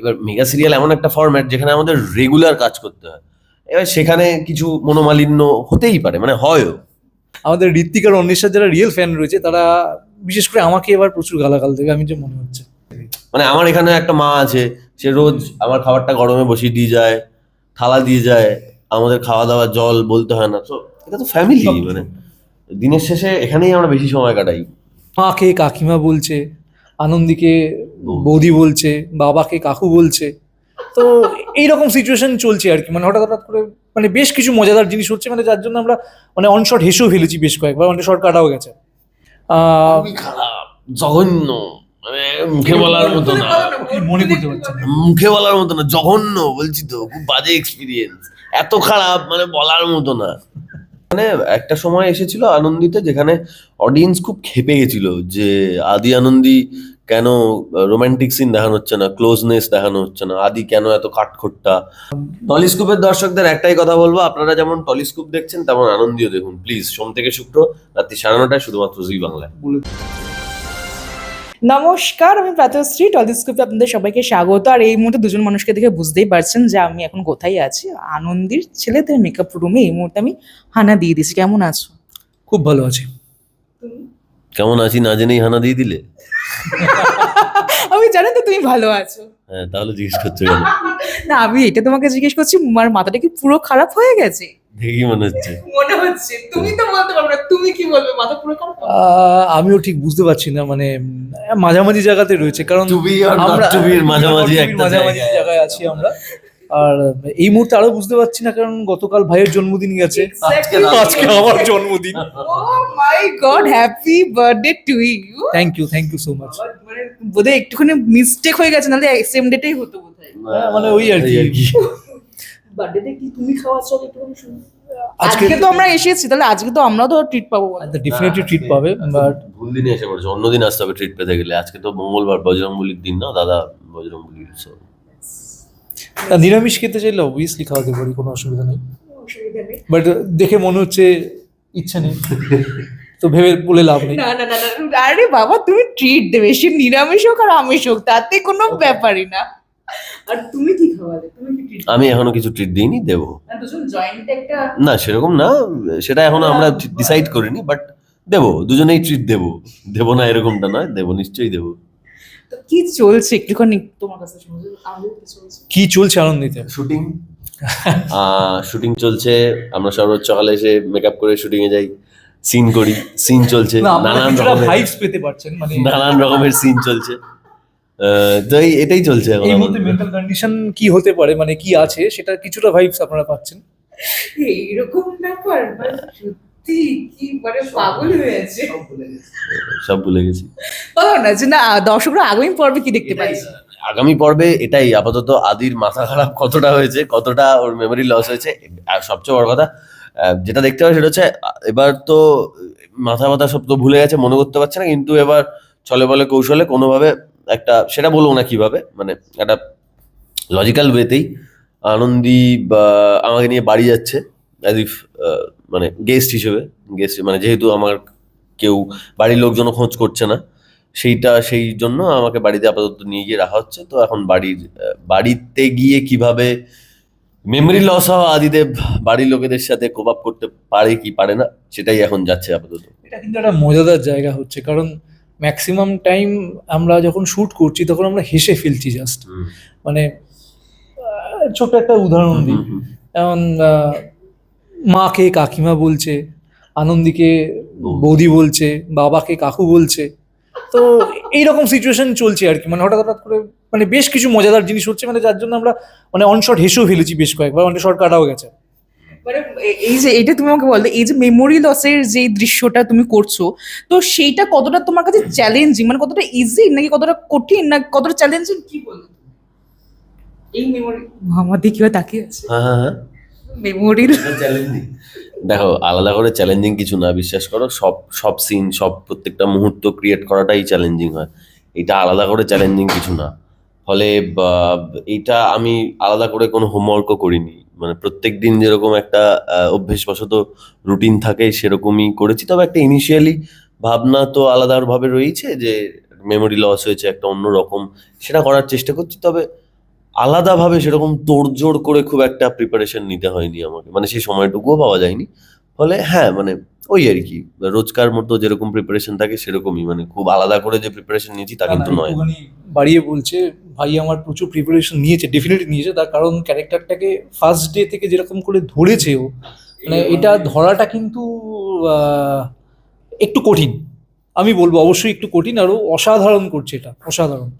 এবার mega serial এমন একটা ফরম্যাট যেখানে আমাদের রেগুলার কাজ করতে হয়। এবার সেখানে কিছু মনোমালিন্য হতেই পারে মানে হয়ও। আমাদের ঋত্বিক আর অন্বেষার যারা রিয়েল ফ্যান রয়েছে তারা বিশেষ করে আমাকে এবার প্রচুর গালাগাল দেবে আমি যে মনে হচ্ছে। মানে আমার এখানে একটা মা আছে সে রোজ আমার খাবারটা গরমে বসিয়ে দিয়ে যায় থালা দিয়ে যায় আমাদের খাওয়া দাওয়া জল বলতে হয় না। তো এটা তো ফ্যামিলি মানে দিনের শেষে এখানেই আমরা বেশি সময় কাটাই। মাকে কাকিমা বলছে আনন্দীকে বৌদি বলছে বাবাকে কাকু বলছে। তো এইরকম সিচুয়েশন চলছে আর কি। মানে হঠাৎ হঠাৎ করে মানে বেশ কিছু মজাদার জিনিস হচ্ছে মানে যার জন্য আমরা মানে অনশট হেসেও ফেলেছি বেশ কয়েকবার মানে শর্ট কাটাও গেছে। খারাপ জঘন্য মানে মুখে বলার মতো না। কি মনে করতে পারছি মুখে বলার মতো না জঘন্য বলছি তো খুব বাজে এক্সপিরিয়েন্স এত খারাপ মানে বলার মতো না। মানে একটা সময় এসেছিল আনন্দিতে যেখানে অডিয়েন্স খুব খেপে গেছিল যে আদি আনন্দি কেন রোমান্টিক সিন দেখানো হচ্ছে না ক্লোজনেস দেখানো হচ্ছে না, আদি কেন এত কাঠখোট্টা? টলিস্কোপের দর্শকদের একটাই কথা বলব, আপনারা যেমন টলিস্কোপ দেখছেন তেমন আনন্দিও দেখুন প্লিজ সোম থেকে শুক্র, রাত্রি সাড়ে নটায় শুধুমাত্র জি বাংলায়। বলে নমস্কার আমি প্রাতশ্রী টলিস্কোপে আপনাদের সবাইকে স্বাগত। আর এই মুহূর্তে দুজন মানুষকে দেখে বুঝতেই পারছেন যে আমি এখন কোথায় আছি। আনন্দির ছেলেদের মেকআপ রুমে এই মুহূর্তে আমি হানা দিয়ে দিয়েছি। কেমন আছো? খুব ভালো আছে। কেমন আছি না জেনেই হানা দিয়ে দিলে? আমি জানি তো তুমি ভালো আছো। হ্যাঁ তাহলে জিজ্ঞেস করছ না আমি এটা তোমাকে জিজ্ঞেস করছি আমার মাথাটা কি পুরো খারাপ হয়ে গেছে? দেখি মনে হচ্ছে। মনে হচ্ছে। তুমি তো বলতে পারবে না তুমি কি বলবে? মাথা পুরো আমিও ঠিক বুঝতে পারছি না মানে মাঝামাঝি জায়গাতে রয়েছে কারণ be এর মাঝামাঝি একটা মাঝামাঝি জায়গায়। আছি আমরা। আর এই মুহূর্তে আরও বুঝতে পারছি না কারণ গতকাল ভাইয়ের জন্মদিন গেছে। আজকে আমার জন্মদিন। Oh my god, happy birthday to you. Thank you thank you so much মানে বোধহয় একটুখানি মিস্টেক হয়ে গেছে নাহলে সেম ডেটেই হতো বোধহয়। মানে ওই আর কি। বার্থডেতে কি তুমি খাওয়াচ্ছ একটুখানি শুনি। আজকে তো আমরা এসেছি তাহলে আজকে তো আমরাও তো ট্রিট পাবো। ডেফিনেটলি ট্রিট পাবে বাট ভুল দিনে এসে পড়েছে অন্যদিন আসতে হবে ট্রিট পেতে গেলে। আজকে তো মঙ্গলবার বজরংবলির দিন না দাদা উৎসব। নিরামিষ খেতে চাইলে অবভিয়াসলি খাওয়াতে পারি কোনো অসুবিধা নেই। বাট দেখে মনে হচ্ছে ইচ্ছা নেই। তো ভেবে বলে লাভ নেই। না না না না আরে বাবা তুমি ট্রিট দেবে সে নিরামিষ হোক আর আমিষ হোক তাতে কোনো ব্যাপারই না। আর তুমি কি খাওয়ালে? তুমি কি ট্রিট আমি এখনও কিছু ট্রিট দিইনি দেবো। দুজন জয়েন্ট একটা না সেরকম না সেটা এখনও আমরা ডিসাইড করিনি বাট দেবো দুজনেই ট্রিট দেবো। দেবো না এরকমটা নয় দেবো নিশ্চয়ই দেবো। তো কি চলছে একটুখানি তোমার কাছে আমাদের কি চলছে? কি চলছে আনন্দিতে শুটিং শুটিং চলছে আমরা সব রোজ সকালে এসে মেকআপ করে শুটিং এ যাই সিন করি সিন চলছে নানান রকমের ভাইবস পেতে পারছেন মানে নানান রকমের সিন চলছে। আহ, তো এই এটাই চলছে এখন এই মুহূর্তে মেন্টাল কন্ডিশন কি হতে পারে? মানে কি আছে? সেটা কিছুটা ভাইবস আপনারা পাচ্ছেন। এইরকম ব্যাপার? মানে সত্যি কি মানে পাগল হয়েছে সব ভুলে গেছি। বলো না যে না দর্শকরা আগামী পর্বে কি দেখতে পাই আগামী পর্বে এটাই আপাতত আদির মাথা খারাপ কতটা হয়েছে কতটা ওর মেমোরি লস হয়েছে আর সবচেয়ে বড় কথা যেটা দেখতে হবে সেটা হচ্ছে এবার তো মাথা মাথা সব তো ভুলে গেছে মনে করতে পারছে না কিন্তু এবার চলে বলে কৌশলে কোনোভাবে একটা, সেটা বলব না কীভাবে মানে একটা লজিক্যাল ওয়েতেই আনন্দি আমাকে নিয়ে বাড়ি যাচ্ছে অ্যাজ ইফ মানে গেস্ট হিসেবে গেস্ট মানে যেহেতু আমার কেউ বাড়ির লোকজনও খোঁজ করছে না, সেইটা, সেই জন্য আমাকে বাড়িতে আপাতত নিয়ে গিয়ে রাখা হচ্ছে। তো এখন বাড়ির বাড়িতে গিয়ে কীভাবে মেমরি লস হওয়া আদিদেব বাড়ির লোকেদের সাথে কোপ করতে পারে কি পারে না, সেটাই এখন যাচ্ছে আপাতত। এটা কিন্তু একটা মজাদার জায়গা হচ্ছে, কারণ ম্যাক্সিমাম টাইম আমরা যখন শুট করছি তখন আমরা হেসে ফেলছি জাস্ট মানে ছোট্ট একটা উদাহরণ দিই। যেমন মাকে কাকিমা বলছে আনন্দীকে বৌদি। বলছে বাবাকে কাকু বলছে। তো এইরকম সিচুয়েশন চলছে আর কি। মানে হঠাৎ হঠাৎ করে মানে বেশ কিছু মজাদার জিনিস হচ্ছে। মানে যার জন্য আমরা মানে অনশট হেসেও ফেলেছি বেশ কয়েকবার। মানে শর্ট কাটাও গেছে। এই যে এটা তুমি আমাকে বলতে এই যে মেমোরি লসের যে দৃশ্যটা তুমি করছ তো সেইটা কতটা তোমার কাছে চ্যালেঞ্জিং মানে কতটা ইজি নাকি কতটা কঠিন না কতটা চ্যালেঞ্জিং কি বলব এই মেমোরি আমার দিকে তাকিয়ে আছে। হ্যাঁ হ্যাঁ হ্যাঁ। দেখো আলাদা করে চ্যালেঞ্জিং কিছু না বিশ্বাস করো সব সব সিন সব প্রত্যেকটা মুহূর্ত ক্রিয়েট করাটাই চ্যালেঞ্জিং হয়। এটা আলাদা করে চ্যালেঞ্জিং কিছু না। ফলে বা, এইটা আমি আলাদা করে কোনো হোমওয়ার্কও করিনি। মানে প্রত্যেক দিন যেরকম একটা অভ্যেসবশত রুটিন থাকে সেরকমই করেছি। তবে একটা ইনিশিয়ালি ভাবনা তো আলাদাভাবে রয়েছে যে মেমোরি লস হয়েছে একটা অন্য রকম সেটা করার চেষ্টা করছি। তবে আলাদাভাবে সেরকম তোড়জোড় করে খুব একটা প্রিপারেশন নিতে হয়নি আমাকে। মানে সেই সময়টুকুও পাওয়া যায়নি। ফলে হ্যাঁ মানে ওই আর কি রোজকার মতো যেরকম প্রিপারেশন থাকে সেরকমই। মানে খুব আলাদা করে যে প্রিপারেশন নিয়েছি তা কিন্তু নয়। বাড়িয়ে বলছে ভাই আমার প্রচুর প্রিপারেশন নিয়েছে ডেফিনেটলি নিয়েছে। তার কারণ ক্যারেক্টারটাকে ফার্স্ট ডে থেকে যেরকম করে ধরেছে ও মানে এটা ধরাটা কিন্তু একটু কঠিন। আমি বলব অবশ্যই একটু কঠিন আর ও অসাধারণ করছে এটা অসাধারণ।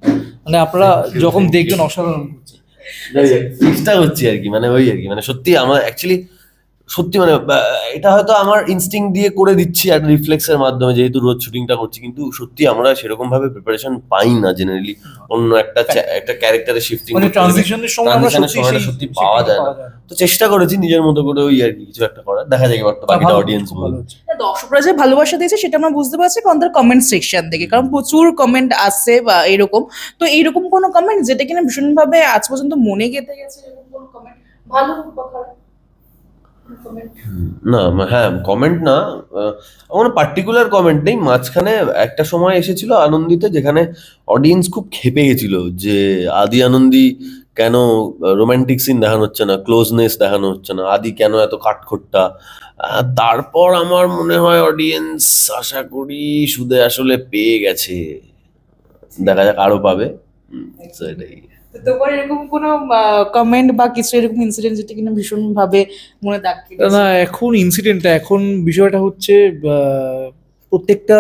মানে আপনারা যখন দেখবেন অসাধারণ করছে। চেষ্টা করছি আর কি মানে ওই আর কি মানে সত্যি আমার অ্যাকচুয়ালি সত্যি মানে আহ, এটা হয়তো আমার ইনস্টিং দিয়ে করে দিচ্ছি একটা রিফ্লেক্সের মাধ্যমে যেহেতু রোজ শুটিংটা করছি। কিন্তু সত্যি আমরা সেরকম ভাবে প্রিপারেশন পাই না জেনারেলি অন্য একটা একটা ক্যারেক্টারে শিফটিং মানে ট্রানজিশনের সত্যি সময়টা সত্যি পাওয়া যায় না। তো চেষ্টা করেছি নিজের মতো করে ওই আর কি কিছু একটা করার। দেখা যাক এবার তো বাকিটা অডিয়েন্স ভালো দর্শকরা যে ভালোবাসা দিয়েছে সেটা আমরা বুঝতে পারছি কারণ তার কমেন্ট সেকশন থেকে কারণ প্রচুর কমেন্ট আসছে বা এরকম। তো এইরকম কোনো কমেন্ট যেটা কিনা ভীষণভাবে আজ পর্যন্ত মনে গেঁথে গেছে এরকম কোনো কমেন্ট ভালো বা খারাপ? না হ্যাঁ কমেন্ট না আমার পার্টিকুলার কমেন্ট নেই। মাঝখানে একটা সময় এসেছিল আনন্দিতে যেখানে অডিয়েন্স খুব খেপে গেছিল যে আদি আনন্দি কেন রোমান্টিক সিন দেখানো হচ্ছে না ক্লোজনেস দেখানো হচ্ছে না, আদি কেন এত কাঠখোট্টা? তারপর আমার মনে হয় অডিয়েন্স আশা করি সুদে আসলে পেয়ে গেছে। দেখা যাক আরও পাবে। তো তোমার এরকম কোনো কমেন্ট বা কিছু এরকম ইনসিডেন্ট যেটা কিনা ভীষণ ভাবে মনে দাগ না, এখন ইনসিডেন্টটা এখন বিষয়টা হচ্ছে প্রত্যেকটা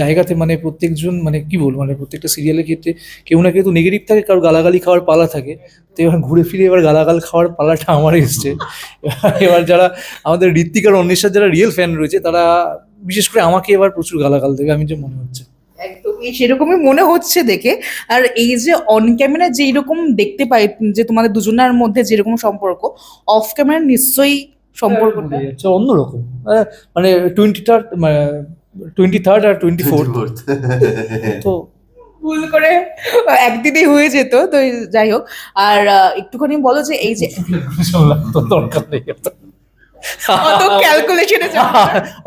জায়গাতে মানে প্রত্যেকজন মানে কি বলব মানে প্রত্যেকটা সিরিয়ালের ক্ষেত্রে কেউ না কেউ তো নেগেটিভ থাকে, কারও গালাগালি খাওয়ার পালা থাকে। তো এবার ঘুরে ফিরে এবার গালাগাল খাওয়ার পালাটা আমার এসছে। এবার যারা আমাদের ঋত্বিক আর অন্বেষার যারা রিয়েল ফ্যান রয়েছে, তারা বিশেষ করে আমাকে এবার প্রচুর গালাগাল দেবে, আমি যে মনে হচ্ছে। একদমই সেরকমই মনে হচ্ছে দেখে। আর এই যে অন ক্যামেরা যে এরকম দেখতে পাই যে তোমাদের দুজনের মধ্যে যেরকম সম্পর্ক অফ ক্যামেরা নিশ্চয়ই সম্পর্কটা। বোঝা অন্যরকম। মানে টোয়েন্টি থার্ড টোয়েন্টি থার্ড আর টোয়েন্টি ফোর্থ তো ভুল করে একদিনেই হয়ে যেত তো যাই হোক। আর একটুখানি বলো যে এই যে তো দরকার নেই। অত ক্যালকুলেশনে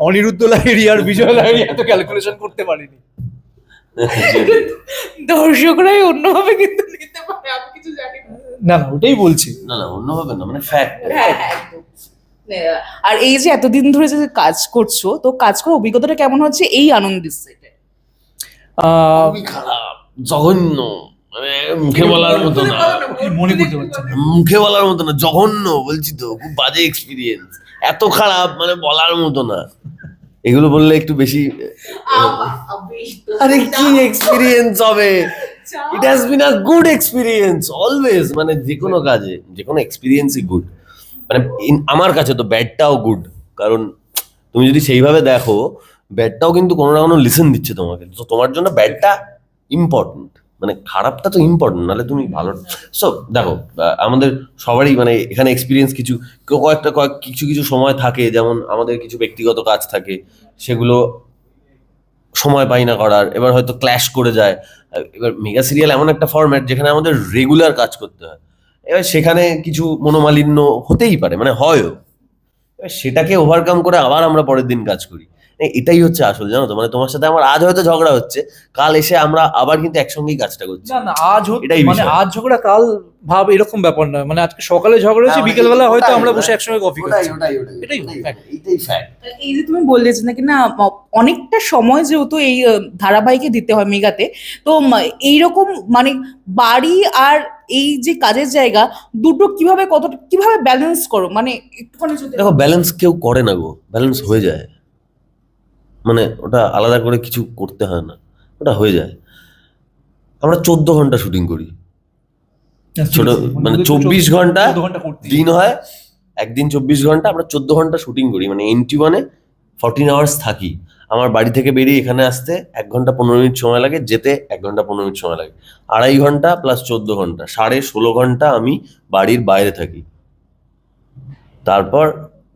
অনিরুদ্ধ লাহিড়ি আর বিজয় লাহিড়ি এত ক্যালকুলেশন করতে পারিনি। দর্শকরাই অন্যভাবে কিন্তু নিতে পারে আমি কিছু জানি না। না না ওটাই বলছি। না না অন্যভাবে না মানে ফ্যাক্ট হ্যাঁ হ্যাঁ আর এই যে এতদিন ধরে যে কাজ করছ তো কাজ করার অভিজ্ঞতাটা কেমন হচ্ছে এই আনন্দ সেটে আহ, খুবই খারাপ জঘন্য মানে মুখে বলার মতো না। মনে করতে পারছি না? মুখে বলার মতো না জঘন্য বলছি তো খুব বাজে এক্সপিরিয়েন্স এত খারাপ মানে বলার মতো না। এগুলো বললে একটু বেশি আরে কি এক্সপিরিয়েন্স হবে? It has been a good experience always মানে যে কোনো কাজে যে কোনো এক্সপিরিয়েন্সই গুড মানে আমার কাছে তো ব্যাডটাও গুড কারণ তুমি যদি সেইভাবে দেখো ব্যাডটাও কিন্তু কোনো না কোনো লিসেন দিচ্ছে তোমাকে। তো তোমার জন্য ব্যাডটা ইম্পর্টেন্ট মানে খারাপটা তো ইম্পর্টেন্ট নাহলে তুমি ভালো সো দেখো আমাদের সবারই মানে এখানে এক্সপিরিয়েন্স কিছু কয়েকটা কয়েক কিছু কিছু সময় থাকে, যেমন আমাদের কিছু ব্যক্তিগত কাজ থাকে, সেগুলো সময় পাই না করার, এবার হয়তো ক্ল্যাশ করে যায়। এবার মেগা সিরিয়াল এমন একটা ফরম্যাট যেখানে আমাদের রেগুলার কাজ করতে হয়। এবার সেখানে কিছু মনোমালিন্য হতেই পারে মানে হয়ও। এবার সেটাকে ওভারকাম করে আবার আমরা পরের দিন কাজ করি। এটাই হচ্ছে আসল জানো তো? মানে তোমার সাথে আমার আজ হয়তো ঝগড়া হচ্ছে কাল এসে আমরা আবার কিন্তু একসঙ্গেই কাজটা করছি। না না আজ এটাই মানে আজ ঝগড়া কাল ভাব এরকম ব্যাপার নয়। মানে আজকে সকালে ঝগড়া হয়েছে হ্যাঁ, মানে বিকেলবেলা হয়তো আমরা বসে একসঙ্গে কফি খাচ্ছি। ওটাই এটাই ফ্যাক্ট এই যে তুমি বললে যে নাকি না অনেকটা সময় যেহেতু এই ধারাবাহিকে দিতে হয় মেগাতে তো এইরকম মানে বাড়ি আর এই যে কাজের জায়গা দুটো কীভাবে কত কীভাবে ব্যালেন্স করো? মানে একটুখানি যদি দেখো ব্যালেন্স কেউ করে না গো ব্যালেন্স হয়ে যায়। মানে ওটা আলাদা করে কিছু করতে হয় না। ওটা হয়ে যায়। আমরা চোদ্দ ঘণ্টা শুটিং করি। ছোট মানে চব্বিশ ঘণ্টা দিন হয় একদিন চব্বিশ ঘণ্টা আমরা চোদ্দ ঘণ্টা শুটিং করি। মানে এনটি ওয়ানে ফর্টিন আওয়ার্স থাকি। আমার বাড়ি থেকে বেরিয়ে এখানে আসতে এক ঘণ্টা পনেরো মিনিট সময় লাগে যেতে এক ঘণ্টা পনেরো মিনিট সময় লাগে। আড়াই ঘণ্টা প্লাস চোদ্দ ঘণ্টা সাড়ে ষোলো ঘণ্টা আমি বাড়ির বাইরে থাকি। তারপর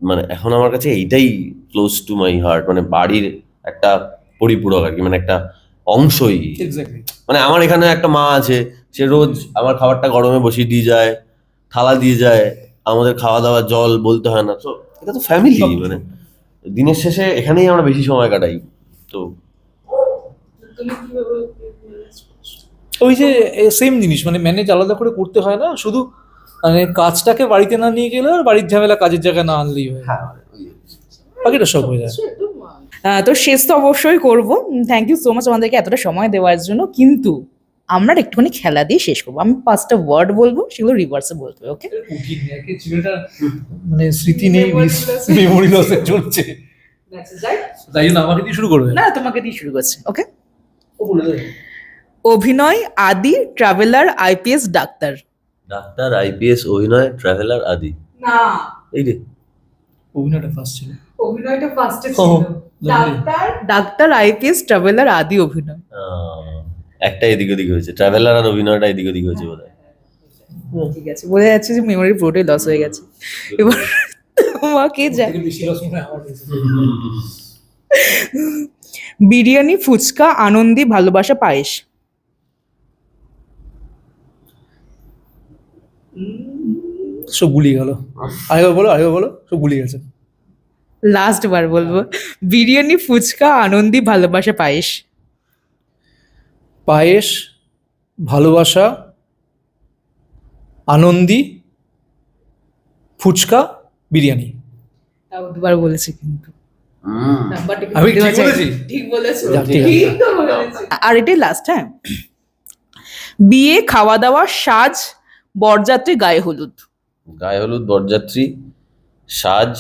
মানে এখন আমার কাছে এইটাই ক্লোজ টু মাই হার্ট মানে বাড়ির একটা পরিপূরক আর কি মানে একটা অংশই। মানে আমার এখানে একটা মা আছে সে রোজ আমার খাবারটা গরমে বসিয়ে দিয়ে যায় থালা দিয়ে যায় আমাদের খাওয়া দাওয়া জল বলতে হয় না। তো এটা তো ফ্যামিলি মানে দিনের শেষে এখানেই আমরা বেশি সময় কাটাই তো। ওই যে সেম জিনিস মানে ম্যানেজ আলাদা করে করতে হয় না শুধু মানে কাজটাকে বাড়িতে না নিয়ে গেলে আর বাড়ির ঝামেলা কাজের জায়গায় না আনলেই হয়। বাকিটা সব হয়ে যায়। আহ, তো শেষ তো অবশ্যই করব। থ্যাংক ইউ সো মাচ আমাদেরকে এতটা সময় দেওয়ার জন্য। কিন্তু আমরা আর একটুখানি খেলা দিয়ে শেষ করব। আমি পাঁচটা ওয়ার্ড বলব সেগুলো রিভার্সে বলতে হবে ওকে মানে স্মৃতি নেই মেমোরি লসে চলছে। তাই জন্য আমাকে দিয়ে শুরু করবে। না তোমাকে দিয়ে শুরু করছে ওকে। অভিনয় আদি ট্রাভেলার আইপিএস ডাক্তার। ডাক্তার আইপিএস অভিনয় ট্রাভেলার আদি। না। এই রে অভিনয়টা ফার্স্ট ছিল। অভিনয়টা ফার্স্টে জানলি? ডাক্তার ডাক্তার আইপিএস ট্রাভেলার আদি অভিনয়। একটা এদিক ওদিক হয়েছে। ট্রাভেলার আর অভিনয়টা এদিক ওদিক হয়েছে বোধ ঠিক আছে। বোঝা যাচ্ছে যে মেমোরি পুরোটাই লস হয়ে গেছে। এবার তোমাকে যা থেকে বেশি রস হয় আমার বিরিয়ানি ফুচকা আনন্দি ভালোবাসা পায়েস। সব গুলিয়ে গেল। আরেকবার বলো আরেকবার বলো সব গুলিয়ে গেছে। লাস্ট বার বলব। বিরিয়ানি ফুচকা আনন্দি ভালোবাসা পায়েস। পায়েস ভালোবাসা আনন্দি ফুচকা বিরিয়ানি। তাও দুবার বলেছি কিন্তু। আমি ঠিক বলেছি? ঠিক বলেছ। আর এটাই লাস্ট হ্যাঁ? বিয়ে খাওয়া দাওয়া সাজ বরযাত্রী গায়ে হলুদ। গায়ে হলুদ বরযাত্রী সাজ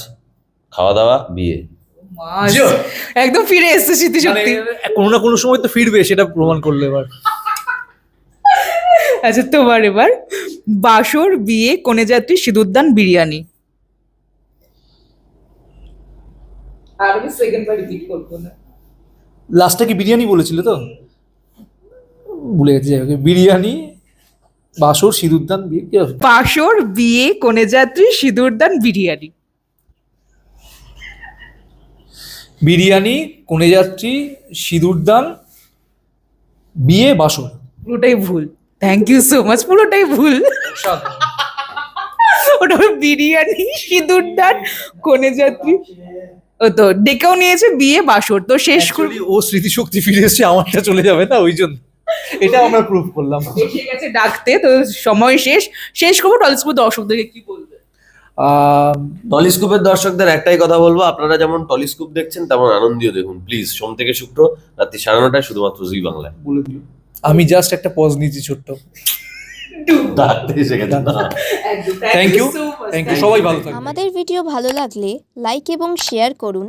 খাওয়া দাওয়া বিয়ে। একদম ফিরে এসছে স্মৃতি মানে শক্তি। কোনো না কোনো সময় তো ফিরবে সেটা প্রমাণ করলে এবার। আচ্ছা তোমার এবার বাসর বিয়ে কনে যাত্রী সিঁদুরদান বিরিয়ানি। আর আমি সেকেন্ড বার রিপিট করব না। লাস্টে কি বিরিয়ানি বলেছিল তো? ভুলে গেছি বিরিয়ানি বাসর সিঁদুরদান বিয়ে কি হবে? বাসর বিয়ে কনে যাত্রী সিঁদুরদান বিরিয়ানি। বিরিয়ানি কোনে যাত্রী সিঁদুরদান বিয়ে বাসর। পুরোটাই ভুল। থ্যাংক ইউ সো মাচ পুরোটাই ভুল। ওটা হলো বিরিয়ানি সিঁদুরদান কনে যাত্রী। ও তো ডেকেও নিয়েছে বিয়ে বাসর। তো শেষ করে Actually, ও স্মৃতিশক্তি ফিরে এসছে আমারটা চলে যাবে না ওই জন্য। এটা আমরা প্রুভ করলাম। এসে গেছে ডাকতে তো সময় শেষ। শেষ করব টলিসপুর দর্শকদেরকে কি বলবে? আহ, টলিস্কোপের দর্শকদের একটাই কথা বলব আপনারা যেমন টলিস্কোপ দেখছেন তেমন আনন্দীয় দেখুন। প্লিজ সোম থেকে শুক্র রাত্রি সাড়ে নটায় শুধুমাত্র জি বাংলায়। বলে দিল। আমি জাস্ট একটা পজ নিয়েছি ছোট্ট। ডাকতে এসে গেছে। না থ্যাংক ইউ থ্যাংক ইউ সবাই ভালো থাকবে আমাদের ভিডিও ভালো লাগলে লাইক এবং শেয়ার করুন।